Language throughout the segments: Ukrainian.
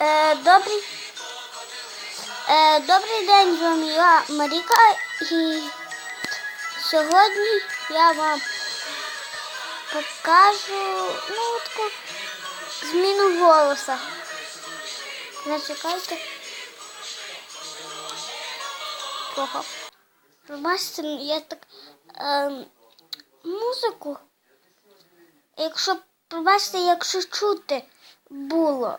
Е, добрий, е, добрий день, з вами я Маріка і сьогодні я вам покажу ну, таку зміну голоса. Зачекайте. Трохи. Пробачте, я так ем, музику. Якщо пробачте, якщо чути було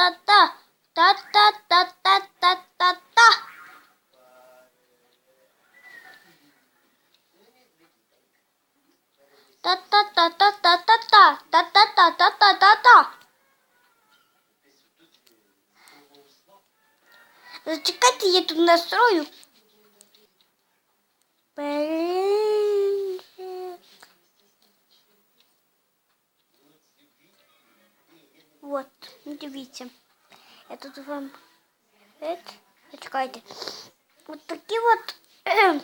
та-та, та-та-та-та-та-та-та. Та-та-та-та-та-та-та, та-та-та-та-та-та-та. Зачекайте, я тут настрою. дивіться. Я тут вам... Ет, Зачекайте. Вот такі от... кхем,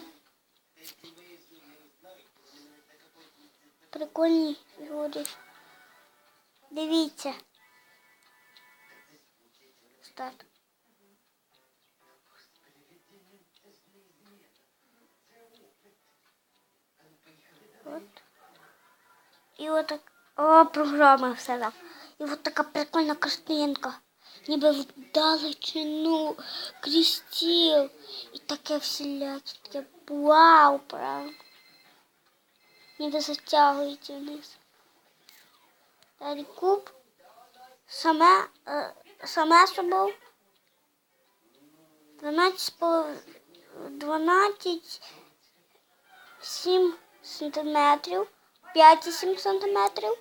Прикольні люди. Дивіться. Старт. От. І от так. О, програма все там. І от така прикольна картинка. Ніби вдалечину, крістіл. І таке всіляке, таке вау, правда. Ніби затягується вниз. Далі куб. Саме, е, саме собою. 12, полов- 12 7 сантиметрів, 5,7 сантиметрів,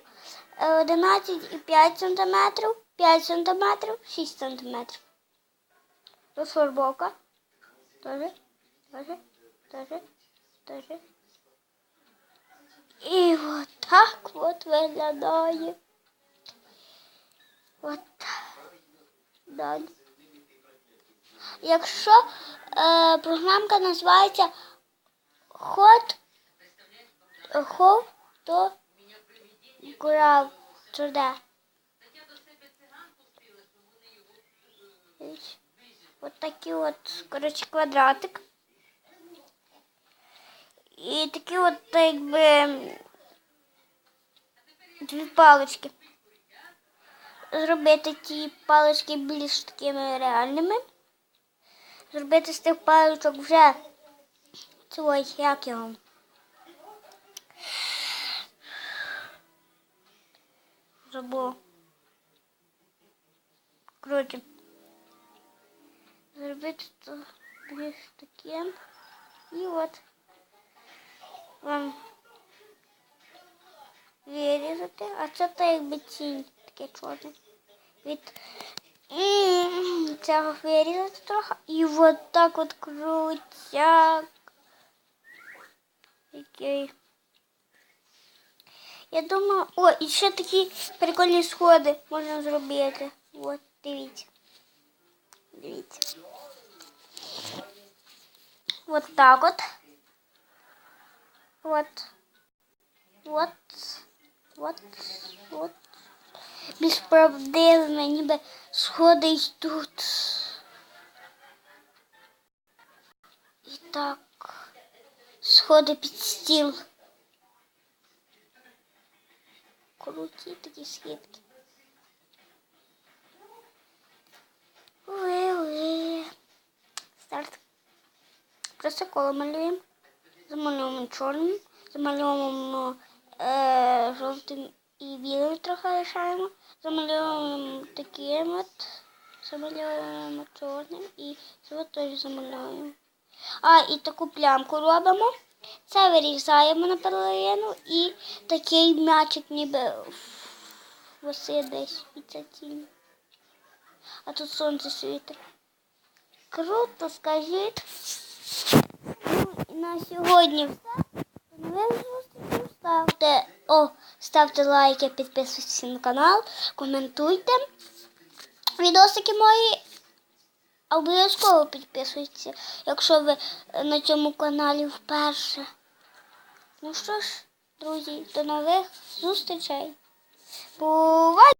е, 11,5 сантиметрів, 5 сантиметрів, 6 сантиметрів. Розфарбовка. Тоже, тоже, тоже, тоже. І от так от виглядає. От. Далі. Якщо е, програмка називається Hot How to Grab туди. От такий от, коротше, квадратик. І такі от, якби, дві палички. Зробити ті палички більш такими реальними. Зробити з тих паличок вже цього, як його. Забув. Коротше. Зробити то більш таким. І от вам вирізати. А це так якби тінь таке чорне. Від м, цього вирізати трохи. І от так от крутяк. Який. Я думаю, о, і ще такі прикольні сходи можна зробити. От, дивіться. Дивіться. От так от. От. От. От. От. Більш правдивими, ніби сходи йдуть. І так. Сходи під стіл. Круті такі східки. Уе-уе. Старт. Просто коло малюємо. Замалюємо чорним, замалюємо е, жовтим і білим трохи лишаємо. Замалюємо таким от замальовуємо чорним і теж замальовуємо. А, і таку плямку робимо. Це вирізаємо на половину і такий м'ячик ніби висить десь і це. А тут сонце світить. Круто, скажіть. Ну, на сьогодні все. Нових. Ставте, о, ставте лайки, підписуйтесь на канал, коментуйте відосики мої. Обов'язково підписуйтесь, якщо ви на цьому каналі вперше. Ну що ж, друзі, до нових зустрічей. Бувай!